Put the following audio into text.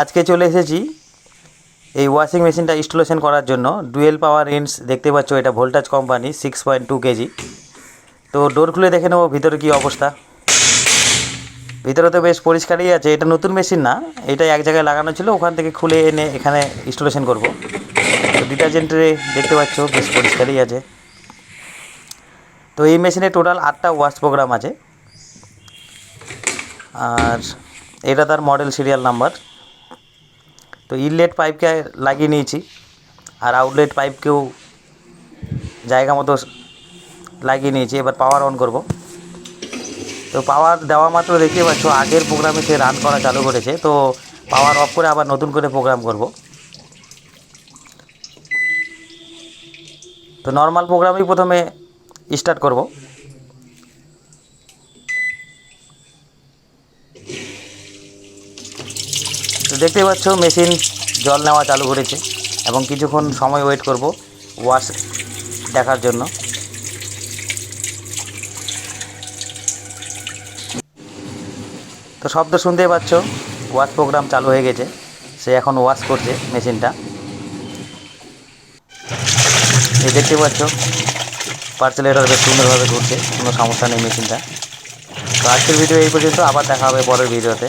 আজকে চলে এসেছি এই ওয়াশিং মেশিনটা ইনস্টলেশন করার জন্য। ডুয়েল পাওয়ার রেঞ্জ দেখতে পাচ্ছ এটা Voltas company six point two KG তো ডোর খুলে দেখে নেব ভিতরে কী অবস্থা। ভিতরে তো বেশ পরিষ্কারই আছে, এটা নতুন মেশিন না, এটা এক জায়গায় লাগানো ছিল, ওখান থেকে খুলে এনে এখানে ইনস্টলেশন করব। তো ডিটারজেন্টে দেখতে পাচ্ছ বেশ পরিষ্কারই আছে। তো এই মেশিনে টোটাল আটটা ওয়াশ প্রোগ্রাম আছে। আর এটা তার মডেল সিরিয়াল নাম্বার তো ইনলেট পাইপকে লাগিয়ে নিয়েছি। আর আউটলেট পাইপকেও জায়গা মতো লাগিয়ে নিয়েছি। এবার পাওয়ার অন করব। তো পাওয়ার দেওয়া মাত্র দেখতে পাচ্ছ, আগের প্রোগ্রামে সে রান করা চালু করেছে। তো পাওয়ার অফ করে আবার নতুন করে প্রোগ্রাম করব। তো নর্মাল প্রোগ্রামেই প্রথমে স্টার্ট করব। তো দেখতে পাচ্ছ, মেশিন জল নেওয়া চালু করেছে এবং কিছুক্ষণ সময় ওয়েট করব ওয়াশ দেখার জন্য। তো শব্দ শুনতেই পাচ্ছ ওয়াশ প্রোগ্রাম চালু হয়ে গেছে, সে এখন ওয়াশ করছে মেশিনটা। এই দেখতে পাচ্ছ পার্সেলেটার বেশ সুন্দরভাবে ঘুরছে, কোনো সমস্যা নেই মেশিনটা। তো আজকের ভিডিও এই পর্যন্ত, আবার দেখা হবে পরের ভিডিওতে